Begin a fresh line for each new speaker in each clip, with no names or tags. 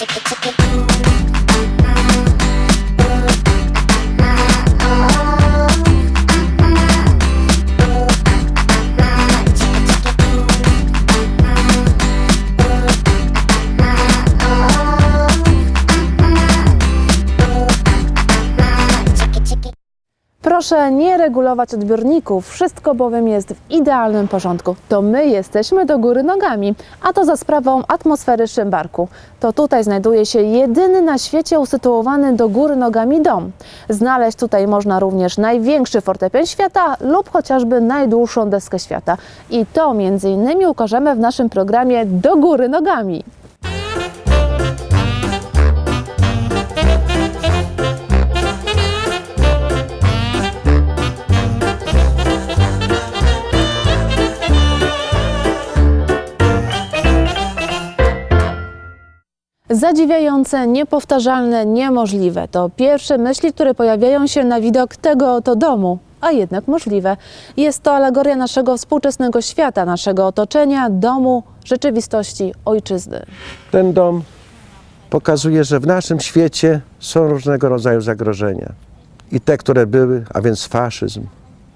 チキチキ Proszę nie regulować odbiorników, wszystko bowiem jest w idealnym porządku. To my jesteśmy do góry nogami, a to za sprawą atmosfery Szymbarku. To tutaj znajduje się jedyny na świecie usytuowany do góry nogami dom. Znaleźć tutaj można również największy fortepian świata lub chociażby najdłuższą deskę świata. I to między innymi ukażemy w naszym programie Do góry nogami. Zadziwiające, niepowtarzalne, niemożliwe to pierwsze myśli, które pojawiają się na widok tego oto domu, a jednak możliwe. Jest to alegoria naszego współczesnego świata, naszego otoczenia, domu, rzeczywistości, ojczyzny.
Ten dom pokazuje, że w naszym świecie są różnego rodzaju zagrożenia. I te, które były, a więc faszyzm,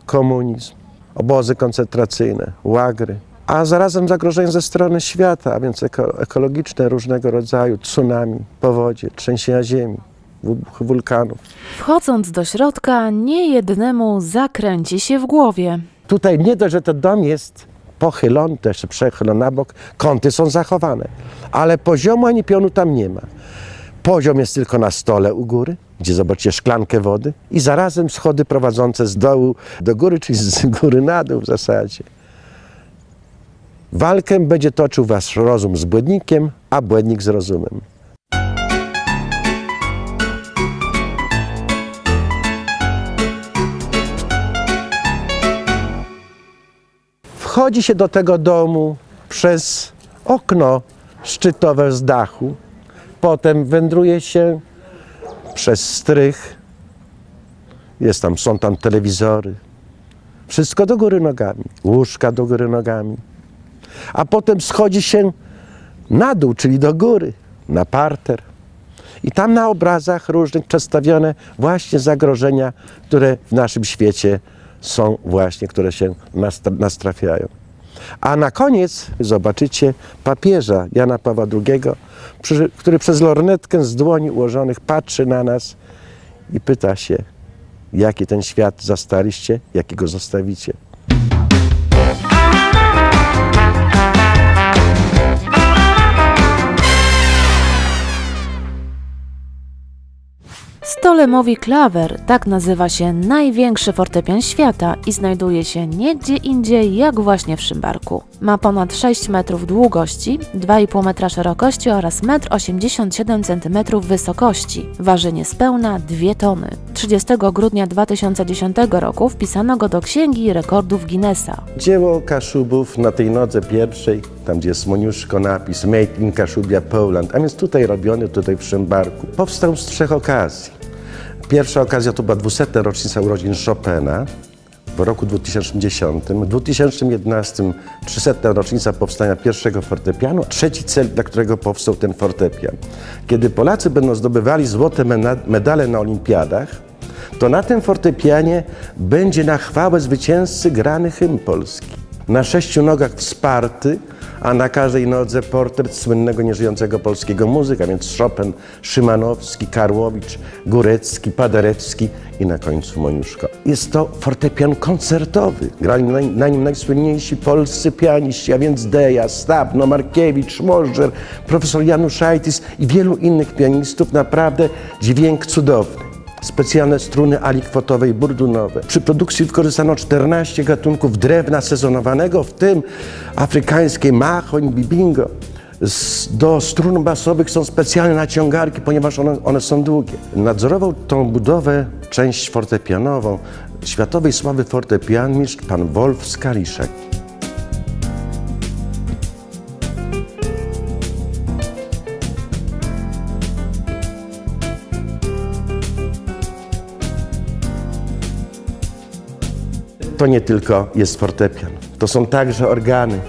komunizm, obozy koncentracyjne, łagry, a zarazem zagrożenia ze strony świata, a więc eko, ekologiczne różnego rodzaju, tsunami, powodzie, trzęsienia ziemi, wybuchy wulkanów.
Wchodząc do środka, niejednemu zakręci się w głowie.
Tutaj nie dość, że ten dom jest pochylony, jeszcze przechylony na bok, kąty są zachowane, ale poziomu ani pionu tam nie ma. Poziom jest tylko na stole u góry, gdzie zobaczycie szklankę wody i zarazem schody prowadzące z dołu do góry, czyli z góry na dół w zasadzie. Walkę będzie toczył wasz rozum z błędnikiem, a błędnik z rozumem. Wchodzi się do tego domu przez okno szczytowe z dachu. Potem wędruje się przez strych. Jest tam, są tam telewizory. Wszystko do góry nogami. Łóżka do góry nogami. A potem schodzi się na dół, czyli do góry, na parter. I tam na obrazach różnych przedstawione właśnie zagrożenia, które w naszym świecie są właśnie, które się nas, trafiają. A na koniec zobaczycie papieża Jana Pawła II, który przez lornetkę z dłoni ułożonych patrzy na nas i pyta się, jaki ten świat zastaliście, jaki go zostawicie.
Stolemowi Klawer, tak nazywa się największy fortepian świata i znajduje się nie gdzie indziej jak właśnie w Szymbarku. Ma ponad 6 metrów długości, 2,5 metra szerokości oraz 1,87 cm wysokości. Waży niespełna 2 tony. 30 grudnia 2010 roku wpisano go do Księgi Rekordów Guinnessa.
Dzieło Kaszubów na tej nodze pierwszej, tam gdzie jest Moniuszko napis in Kaszubia Poland, a więc tutaj robiony, tutaj w Szymbarku, powstał z trzech okazji. Pierwsza okazja to była 200. rocznica urodzin Chopina w roku 2010. W 2011 300. rocznica powstania pierwszego fortepianu. Trzeci cel, dla którego powstał ten fortepian. Kiedy Polacy będą zdobywali złote medale na olimpiadach, to na tym fortepianie będzie na chwałę zwycięzcy grany hymn polski. Na sześciu nogach wsparty, a na każdej nodze portret słynnego nieżyjącego polskiego muzyka, więc Chopin, Szymanowski, Karłowicz, Górecki, Paderewski i na końcu Moniuszko. Jest to fortepian koncertowy. Grali na, na nim najsłynniejsi polscy pianiści, a więc Deja, Stabno, Markiewicz, Możdżer, profesor Januszajtis i wielu innych pianistów. Naprawdę dźwięk cudowny specjalne struny alikwotowej burdunowe. Przy produkcji wykorzystano 14 gatunków drewna sezonowanego, w tym afrykańskie machoń, bibingo. Do strun basowych są specjalne naciągarki, ponieważ one, one są długie. Nadzorował tą budowę, część fortepianową, światowej sławy fortepianmistrz pan Wolf Skaliszek. To nie tylko jest fortepian, to są także organy.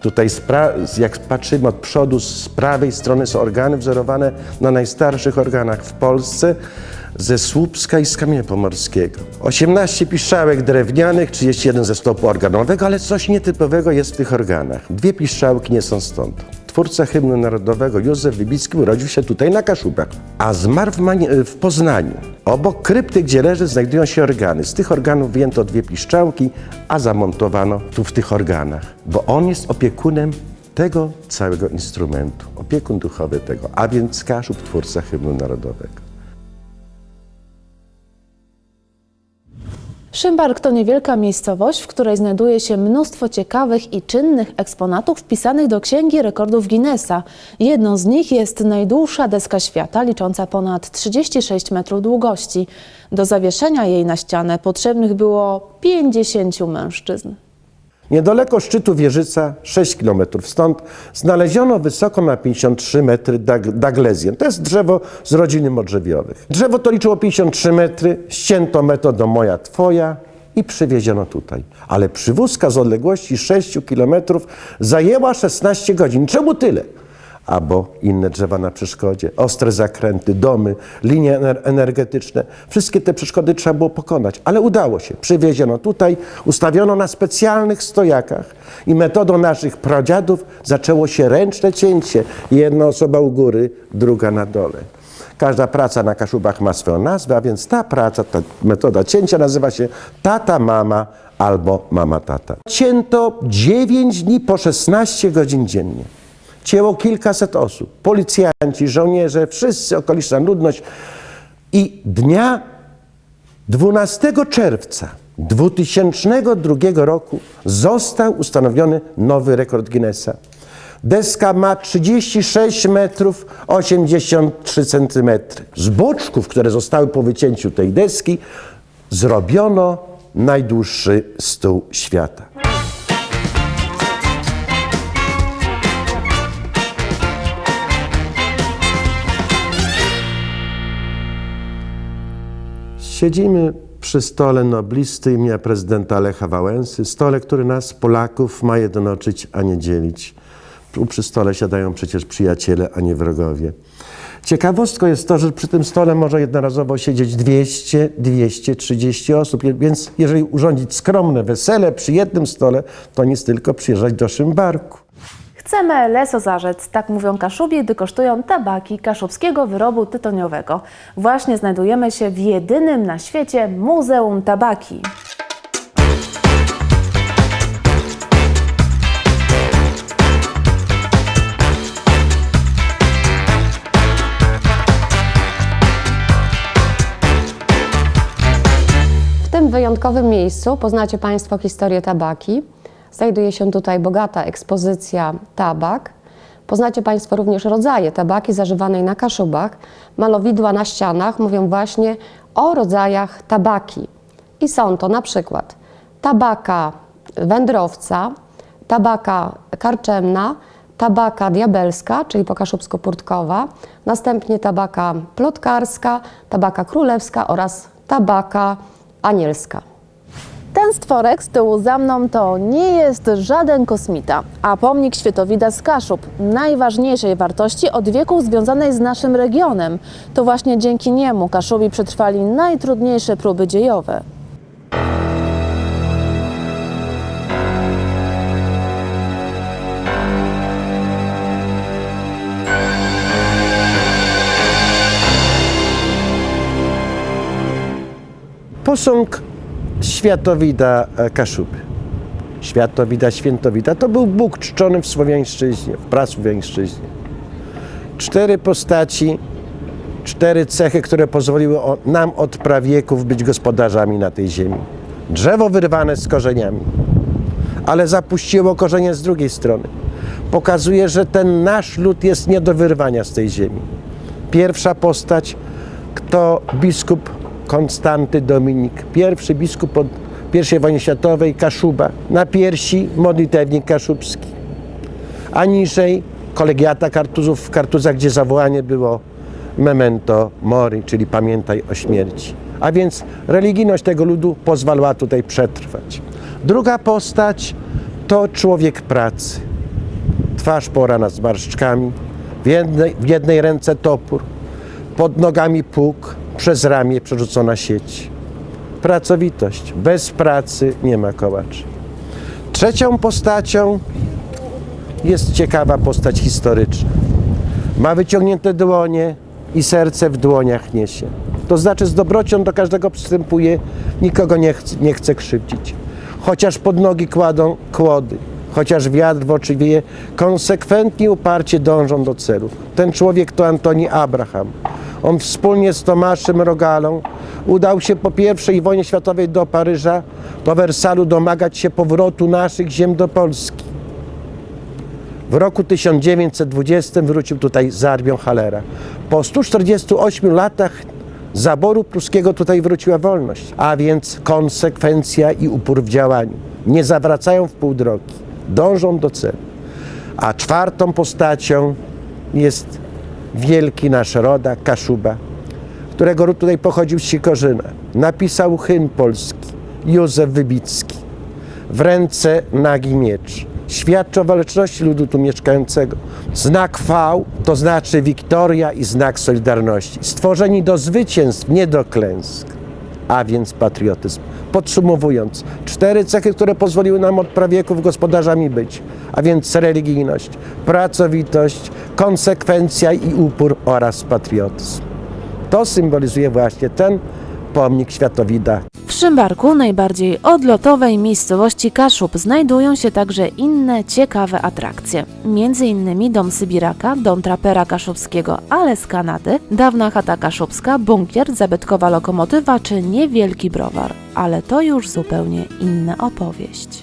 Tutaj jak patrzymy od przodu, z prawej strony są organy wzorowane na najstarszych organach w Polsce ze Słupska i z Kamienia Pomorskiego. 18 piszczałek drewnianych, 31 ze stopu organowego, ale coś nietypowego jest w tych organach. Dwie piszczałki nie są stąd. Twórca hymnu narodowego Józef Wybicki urodził się tutaj na Kaszubach, a zmarł w, w Poznaniu. Obok krypty, gdzie leży, znajdują się organy. Z tych organów wyjęto dwie piszczałki, a zamontowano tu w tych organach, bo on jest opiekunem tego całego instrumentu, opiekun duchowy tego, a więc Kaszub, twórca hymnu narodowego.
Szymbark to niewielka miejscowość, w której znajduje się mnóstwo ciekawych i czynnych eksponatów wpisanych do Księgi Rekordów Guinnessa. Jedną z nich jest najdłuższa deska świata, licząca ponad 36 metrów długości. Do zawieszenia jej na ścianę potrzebnych było 50 mężczyzn.
Niedaleko szczytu wieżyca, 6 km stąd, znaleziono wysoko na 53 metry dag- daglezję. To jest drzewo z rodziny modrzewiowych. Drzewo to liczyło 53 metry, ścięto metodą moja, twoja i przywieziono tutaj. Ale przywózka z odległości 6 km zajęła 16 godzin. Czemu tyle? Albo inne drzewa na przeszkodzie, ostre zakręty, domy, linie ener- energetyczne. Wszystkie te przeszkody trzeba było pokonać, ale udało się. Przywieziono tutaj, ustawiono na specjalnych stojakach i metodą naszych pradziadów zaczęło się ręczne cięcie. Jedna osoba u góry, druga na dole. Każda praca na Kaszubach ma swoją nazwę, a więc ta praca, ta metoda cięcia nazywa się tata, mama albo mama, tata. Cięto 9 dni po 16 godzin dziennie. Cięło kilkaset osób. Policjanci, żołnierze, wszyscy, okoliczna ludność. I dnia 12 czerwca 2002 roku został ustanowiony nowy rekord Guinnessa. Deska ma 36 metrów 83 centymetry. Z boczków, które zostały po wycięciu tej deski, zrobiono najdłuższy stół świata. Siedzimy przy stole noblisty imienia prezydenta Lecha Wałęsy, stole, który nas, Polaków, ma jednoczyć, a nie dzielić. Przy stole siadają przecież przyjaciele, a nie wrogowie. Ciekawostką jest to, że przy tym stole może jednorazowo siedzieć 200-230 osób, więc jeżeli urządzić skromne wesele przy jednym stole, to nic tylko przyjeżdżać do Szymbarku.
Chcemy leso zarzec, tak mówią Kaszubi, gdy kosztują tabaki kaszubskiego wyrobu tytoniowego. Właśnie znajdujemy się w jedynym na świecie Muzeum Tabaki.
W tym wyjątkowym miejscu poznacie Państwo historię tabaki. Znajduje się tutaj bogata ekspozycja tabak. Poznacie Państwo również rodzaje tabaki zażywanej na Kaszubach. Malowidła na ścianach mówią właśnie o rodzajach tabaki. I są to na przykład tabaka wędrowca, tabaka karczemna, tabaka diabelska, czyli po kaszubsku purtkowa, następnie tabaka plotkarska, tabaka królewska oraz tabaka anielska.
Ten stworek z tyłu za mną to nie jest żaden kosmita, a pomnik świetowida z Kaszub, najważniejszej wartości od wieków związanej z naszym regionem. To właśnie dzięki niemu Kaszubi przetrwali najtrudniejsze próby dziejowe.
Posąg Światowida e, Kaszuby. Światowida, Świętowida to był Bóg czczony w Słowiańszczyźnie, w prasłowiańszczyźnie. Cztery postaci, cztery cechy, które pozwoliły nam od prawieków być gospodarzami na tej ziemi. Drzewo wyrwane z korzeniami, ale zapuściło korzenie z drugiej strony. Pokazuje, że ten nasz lud jest nie do wyrwania z tej ziemi. Pierwsza postać to biskup Konstanty Dominik, pierwszy biskup po I wojnie światowej, Kaszuba. Na piersi modlitewnik kaszubski. A niżej kolegiata kartuzów w Kartuzach, gdzie zawołanie było memento mori, czyli pamiętaj o śmierci. A więc religijność tego ludu pozwalała tutaj przetrwać. Druga postać to człowiek pracy. twarz porana zmarszczkami, w jednej, w jednej ręce topór, pod nogami pług, przez ramię przerzucona sieć. Pracowitość. Bez pracy nie ma kołaczy. Trzecią postacią jest ciekawa postać historyczna. Ma wyciągnięte dłonie i serce w dłoniach niesie. To znaczy z dobrocią do każdego przystępuje, nikogo nie chce, nie chce krzywdzić. Chociaż pod nogi kładą kłody, chociaż wiatr w oczy wieje, konsekwentnie uparcie dążą do celu. Ten człowiek to Antoni Abraham. On wspólnie z Tomaszem Rogalą udał się po I wojnie światowej do Paryża, do Wersalu domagać się powrotu naszych ziem do Polski. W roku 1920 wrócił tutaj z armią Halera. Po 148 latach zaboru pruskiego tutaj wróciła wolność, a więc konsekwencja i upór w działaniu. Nie zawracają w pół drogi, dążą do celu. A czwartą postacią jest wielki nasz rodak, Kaszuba, którego tutaj pochodził z Sikorzyna. Napisał hymn polski Józef Wybicki w ręce nagi miecz. Świadczy o waleczności ludu tu mieszkającego. Znak V to znaczy wiktoria i znak solidarności. Stworzeni do zwycięstw, nie do klęsk, a więc patriotyzm. Podsumowując, cztery cechy, które pozwoliły nam od prawieków gospodarzami być, a więc religijność, pracowitość, konsekwencja i upór oraz patriotyzm. To symbolizuje właśnie ten pomnik Światowida
Szymbarku, najbardziej odlotowej miejscowości Kaszub, znajdują się także inne ciekawe atrakcje. Między innymi dom Sybiraka, dom trapera kaszubskiego, ale z Kanady, dawna chata kaszubska, bunkier, zabytkowa lokomotywa czy niewielki browar. Ale to już zupełnie inna opowieść.